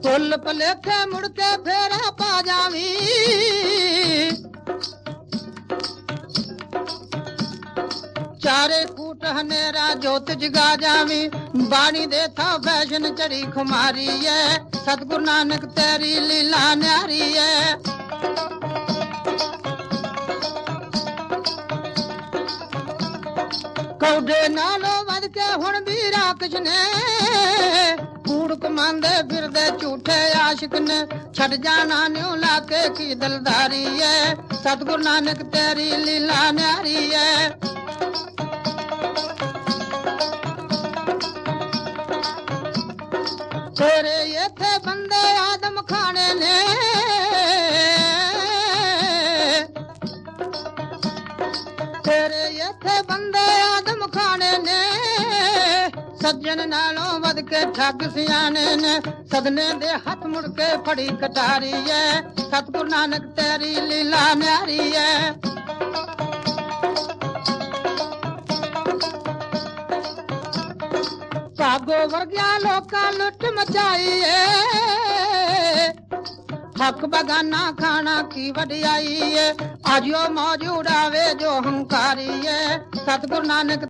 ਭੁੱਲ ਭਲੇਖੇ ਮੁੜ ਕੇ ਫੇਰਾ ਪਾ ਜਾਵੀਂ ਚਾਰੇ ਕੂਟ ਹਨੇਰਾ ਜੋਤ ਜਗਾ ਜਾਵੀਂ ਬਾਣੀ ਦੇ ਥਾ ਫੈਸ਼ਨ ਚੜੀ ਖੁਮਾਰੀ ਐ ਸਤਿਗੁਰੂ ਨਾਨਕ ਤੇਰੀ ਲੀਲਾ ਨਿਆਰੀ ਐ ਕੌਡੇ ਨਾਲੋਂ ਵੱਧ ਕੇ ਹੁਣ ਵੀ ਰਾਕਸ਼ ਨੇ ਕੂੜ ਫਿਰਦੇ ਝੂਠੇ ਆਸ਼ਿਕ ਨੇ। ਛੱਡ ਜਾਣਾ ਨਿਉ ਲਾ ਕੇ ਕੀ ਦਿਲਦਾਰੀ ਐ ਸਤਿਗੁਰੂ ਨਾਨਕ ਤੇਰੀ ਲੀਲਾ ਨਿਆਰੀ ਐ ਤੇਰੇ ਇੱਥੇ ਬੰਦੇ ਆਦਮ ਖਾਣੇ ਨੇ। ਤੇਰੇ ਇੱਥੇ ਬੰਦੇ ਆਦਮ ਖਾਣੇ ਨੇ। ਸੱਜਣ ਨਾਲੋਂ ਵੱਧ ਕੇ ਠੱਗ ਸਿਆਣੇ ਨੇ ਸਦਨੇ ਦੇ ਹੱਥ ਮੁੜ ਕੇ ਫੜੀ ਕਟਾਰੀ ਐ ਸਤਿਗੁਰੂ ਨਾਨਕ ਤੇਰੀ ਲੀਲਾ ਨਿਆਰੀ ਐ ਭਾਗੋ ਵਰਗਿਆ ਲੋਕਾਂ ਲੁੱਟ ਮਚਾਈ ਏ ਹੱਕ ਬਗਾਨਾ ਖਾਣਾ ਕੀ ਵਡਿਆਈ ਏ ਆਜਿਓ ਮੌਜ ਉਡਾਵੇ ਜੋ ਹੰਕਾਰੀ ਏ ਸਤਿਗੁਰੂ ਨਾਨਕ